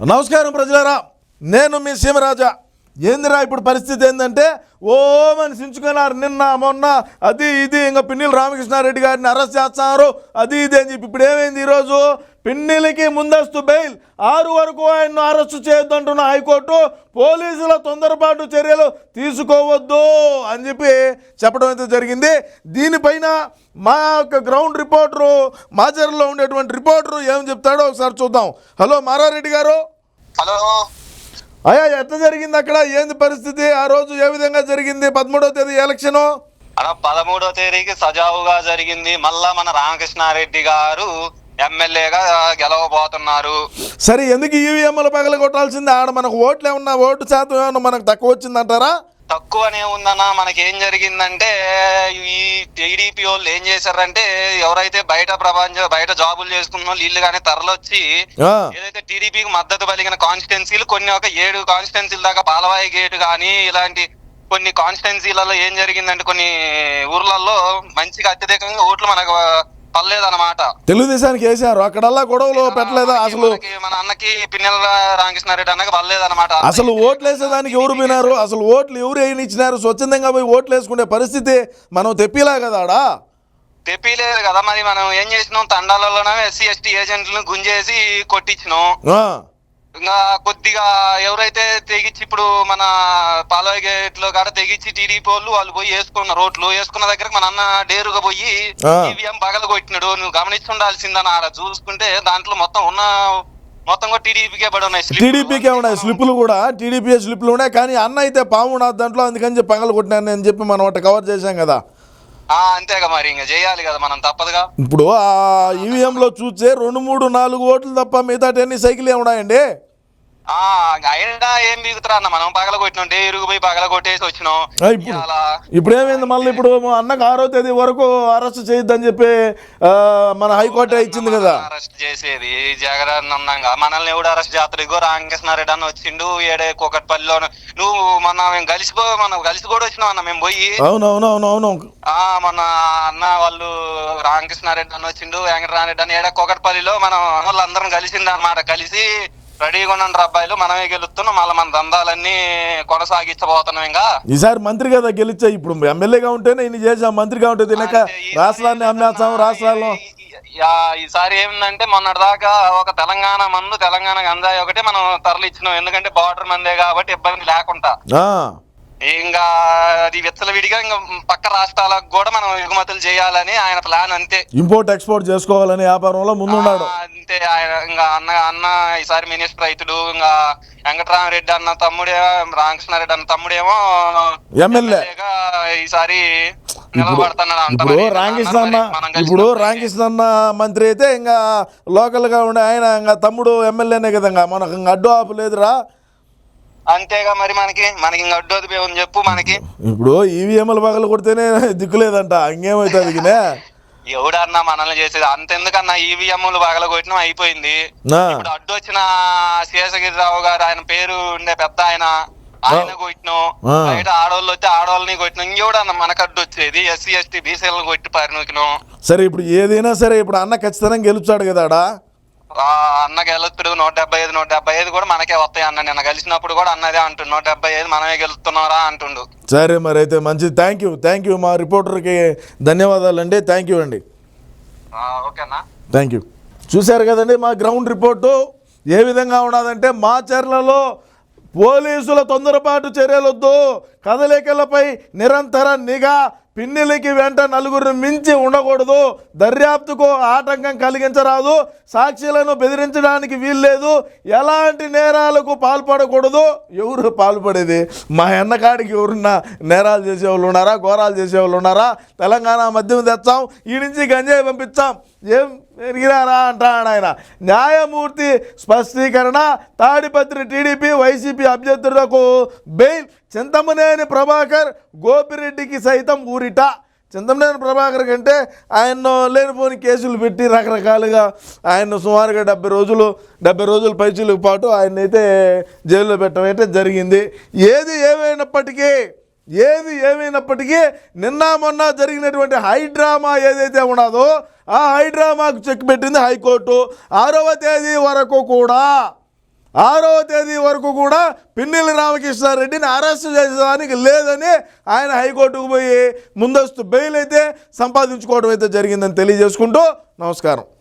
నమస్కారం ప్రజలారా నేను మీ సీమరాజా. ఏందిరా ఇప్పుడు పరిస్థితి ఏంటంటే ఓ సించుకున్నారు నిన్న మొన్న అది ఇది ఇంకా పిన్నెల రామకృష్ణారెడ్డి గారిని అరెస్ట్ చేస్తున్నారు అది ఇది అని చెప్పి ఇప్పుడు ఏమైంది ఈరోజు? పిన్నెలకి ముందస్తు బెయిల్. ఆరు వరకు ఆయన్ను అరెస్టు చేయొద్దంటున్న హైకోర్టు పోలీసుల తొందరపాటు చర్యలు తీసుకోవద్దు అని చెప్పి చెప్పడం అయితే జరిగింది. దీనిపైన మా యొక్క గ్రౌండ్ రిపోర్టరు మాచర్లో ఉండేటువంటి రిపోర్టరు ఏం చెప్తాడో ఒకసారి చూద్దాం. హలో మారారెడ్డి గారు. హలో. అయ్యా ఎట్లా జరిగింది అక్కడ? ఏంది పరిస్థితి? ఆ రోజు ఏ విధంగా జరిగింది? పదమూడవ తేదీ ఎలక్షను? అలా పదమూడో తేదీకి సజావుగా జరిగింది. మళ్ళా మన రామకృష్ణారెడ్డి గారు ఎమ్మెల్యేగా గెలవబోతున్నారు. సరే ఎందుకు ఈవీఎంలు పగల కొట్టాల్సింది ఆడ మనకు ఓట్లు ఏమన్నా ఓటు శాతం ఏమన్నా మనకు తక్కువ వచ్చిందంటారా? తక్కువనే ఉందన్నా మనకి ఏం జరిగిందంటే ఈ టీడీపీ వాళ్ళు ఏం చేశారంటే ఎవరైతే బయట ప్రపంచ బయట జాబులు చేసుకున్న వాళ్ళు వీళ్ళు కానీ తరలొచ్చి ఏదైతే టీడీపీకి మద్దతు పలిగిన కాన్స్టిట్యున్సీలు కొన్ని ఒక ఏడు కాన్స్టిట్యున్సీల దాకా పాలవాయి గేటు కానీ ఇలాంటి కొన్ని కాన్స్టిట్యున్సీలలో ఏం జరిగిందంటే కొన్ని ఊర్లలో మంచిగా అత్యధికంగా ఓట్లు మనకు పర్లేదన్నమాట. తెలుగుదేశానికి వేసారు అక్కడల్లా గొడవలు పెట్టలేదా అసలు? మన అన్నకి పిన్నెల రామకృష్ణారెడ్డి అన్నకి పర్లేదన్నమాట. అసలు ఓట్లు వేసేదానికి ఎవరు పోయినారు? అసలు ఓట్లు ఎవరు వేయనిచ్చినారు? స్వచ్ఛందంగా పోయి ఓట్లు వేసుకునే పరిస్థితి మనం తెప్పిలా కదా ఆడ? తెప్పిలేదు కదా మరి మనం ఏం చేసినాం? తండాలలోనే ఎస్సీ ఎస్టీ ఏజెంట్లను గుంజేసి కొట్టించినాం. ఇంకా కొద్దిగా ఎవరైతే తెగించి ఇప్పుడు మన పాలవ గేట్లో కాడ తెగించి టీడీపీ వాళ్ళు వాళ్ళు పోయి వేసుకున్న రోడ్లు వేసుకున్న దగ్గరకు మన అన్న డేరుగా పోయి. ఈవీఎం పగల కొట్టినాడు. నువ్వు గమనించుండాల్సిందని ఆడ చూసుకుంటే దాంట్లో మొత్తం ఉన్న మొత్తం కూడా టీడీపీకే పడి ఉన్నాయి స్లిప్లు. టీడీపీకే ఉన్నాయి స్లిప్పులు కూడా. టీడీపీ స్లిప్పులు ఉన్నాయి. కానీ అన్న అయితే పాము ఉన్నది దాంట్లో అందుకని చెప్పి పగలు కొట్టినాను అని చెప్పి మనం అట్ట కవర్ చేశాం కదా. ఆ అంతేగా మరి. ఇంకా చేయాలి కదా మనం తప్పదుగా. ఇప్పుడు ఆ ఈవీఎంలో చూస్తే రెండు మూడు నాలుగు ఓట్లు తప్ప మిగతా అన్ని సైకిల్ ఉన్నాయండి ఆ అయినా ఏం బిగుతురా అన్న మనం పగల కొట్టినాం డేరుగా పోయి పగల కొట్టేసి వచ్చినాం. ఇప్పుడు ఇప్పుడు ఏమైంది మళ్ళీ ఇప్పుడు అన్నకు ఆరో తేదీ వరకు అరెస్ట్ చేయొద్దని చెప్పి మన హైకోర్టు ఇచ్చింది కదా. అరెస్ట్ చేసేది జగన్ మనల్ని ఎవడు అరెస్ట్ చేస్తాడు? ఇగో రామకృష్ణారెడ్డి అన్న వచ్చిండు ఏడే కోకట్పల్లిలో నువ్వు మన మేము కలిసిపో మనం కలిసి కూడా వచ్చినాం అన్న మేము పోయి. అవును అవును అవును అవును ఆ మన అన్న వాళ్ళు రామకృష్ణారెడ్డి అన్న వచ్చిండు వెంకటరామరెడ్డి అని ఏడ కోకట్పల్లిలో మనం వాళ్ళందరం కలిసింది అనమాట కలిసి రెడీగా ఉండండి అబ్బాయిలు మనమే గెలుస్తున్నాం మళ్ళీ మన దందాలన్నీ కొనసాగించబోతున్నాం ఇంకా. ఈసారి మంత్రి కదా గెలిచా ఇప్పుడు ఎమ్మెల్యేగా ఉంటేనే ఇన్ని చేసాం మంత్రిగా ఉంటే తినక రాష్ట్రాన్ని అమ్మేస్తాం రాష్ట్రాల్లో. ఈసారి ఏమిందంటే మొన్నటి దాకా ఒక తెలంగాణ మందు తెలంగాణ గంజాయి ఒకటే మనం తరలిచ్చినాం ఎందుకంటే బార్డర్ మందే కాబట్టి ఇబ్బంది లేకుండా. ఇంకా అది విచ్చలవిడిగా ఇంకా పక్క రాష్ట్రాలకు కూడా మనం ఎగుమతులు చేయాలని ఆయన ప్లాన్ అంతే. ఇంపోర్ట్ ఎక్స్పోర్ట్ చేసుకోవాలనే వ్యాపారంలో ముందున్నాడు. ఆ, అంతే ఆయన ఇంకా అన్న అన్న ఈసారి మినిస్టర్ రైతుడు ఇంకా వెంకటరామరెడ్డి అన్న తమ్ముడే రామకృష్ణారెడ్డి అన్న తమ్ముడేమో ఎమ్మెల్యే. ఈసారి ఇప్పుడు. రామకృష్ణ అన్న ఇప్పుడు రామకృష్ణ అన్న మంత్రి అయితే ఇంకా లోకల్గా ఉండే ఆయన ఇంకా తమ్ముడు ఎమ్మెల్యేనే కదా మనకు ఇంకా అడ్డు ఆపు లేదురా. అంతేగా మరి మనకి మనకి ఇంకా అడ్డోది అని చెప్పు మనకి. ఇప్పుడు ఈవీఎంలు పగలు కొడితేనే దిక్కులేదంట ఇంకేమవుతుంది ఎవడన్నా మనల్ని చేసేది అంతెందుకన్నా ఈవీఎంలు పగల కొట్టినా అయిపోయింది. ఇప్పుడు అడ్డు వచ్చిన శేషగిరిరావు గారు ఆయన పేరు ఉండే పెద్ద ఆయన ఆయన కొట్టినాం. బయట ఆడవాళ్ళు వచ్చి ఆడవాళ్ళని కొట్టినాం. ఇంకెవడన్నా మనకు అడ్డు వచ్చేది ఎస్సీ ఎస్టీ బీసీలను కొట్టి పరినూకినాం సరే ఇప్పుడు ఏదైనా సరే ఇప్పుడు అన్న ఖచ్చితంగా గెలుచాడు కదా అన్న గెలుస్తుడు నూట డెబ్బై ఐదు నూట డెబ్బై ఐదు కూడా మనకే వస్తాయి అన్న. నిన్న కలిసినప్పుడు కూడా అన్నదే అంటుండు. నూట డెబ్బై ఐదు మనమే గెలుస్తున్నారా అంటుండు. సరే మరి అయితే మంచిది థ్యాంక్ యూ థ్యాంక్ యూ మా రిపోర్టర్కి ధన్యవాదాలండి. థ్యాంక్ యూ అండి. ఓకేనా థ్యాంక్ యూ చూశారు కదండి మా గ్రౌండ్ రిపోర్టు ఏ విధంగా ఉన్నదంటే మా చర్లలో పోలీసుల తొందరపాటు చర్యలొద్దు. కదలికలపై నిరంతర నిఘా పిన్నెలకి వెంట నలుగురిని మించి ఉండకూడదు. దర్యాప్తుకు ఆటంకం కలిగించరాదు. సాక్షులను బెదిరించడానికి వీల్లేదు. ఎలాంటి నేరాలకు పాల్పడకూడదు. ఎవరు పాల్పడేది? మా ఎన్నకాడికి ఎవరున్నా నేరాలు చేసేవాళ్ళు ఉన్నారా? ఘోరాలు చేసేవాళ్ళు ఉన్నారా? తెలంగాణ మద్యం తెచ్చాం. ఈ నుంచి గంజాయి పంపించాం ఏం పెరిగినారా అంటాడు ఆయన. న్యాయమూర్తి స్పష్టీకరణ తాడిపత్రి టీడీపీ వైసీపీ అభ్యర్థులకు బెయిల్ చింతమనేని ప్రభాకర్ గోపిరెడ్డికి సైతం ఊరిట. చింతమనేని ప్రభాకర్ కంటే ఆయన లేనిపోని కేసులు పెట్టి రకరకాలుగా ఆయన సుమారుగా డెబ్బై రోజులు డెబ్బై రోజుల పైచీలకు పాటు ఆయనైతే జైల్లో పెట్టడం జరిగింది. ఏది ఏమైనప్పటికీ ఏది ఏమైనప్పటికీ నిన్న మొన్న జరిగినటువంటి హై డ్రామా ఏదైతే ఉన్నదో ఆ హై డ్రామాకు చెక్ పెట్టింది హైకోర్టు. ఆరవ తేదీ వరకు కూడా ఆరవ తేదీ వరకు కూడా పిన్నెల్లి రామకృష్ణారెడ్డిని అరెస్ట్ చేసేదానికి లేదని ఆయన హైకోర్టుకు పోయి ముందస్తు బెయిల్ అయితే సంపాదించుకోవడం అయితే జరిగిందని తెలియజేసుకుంటూ నమస్కారం.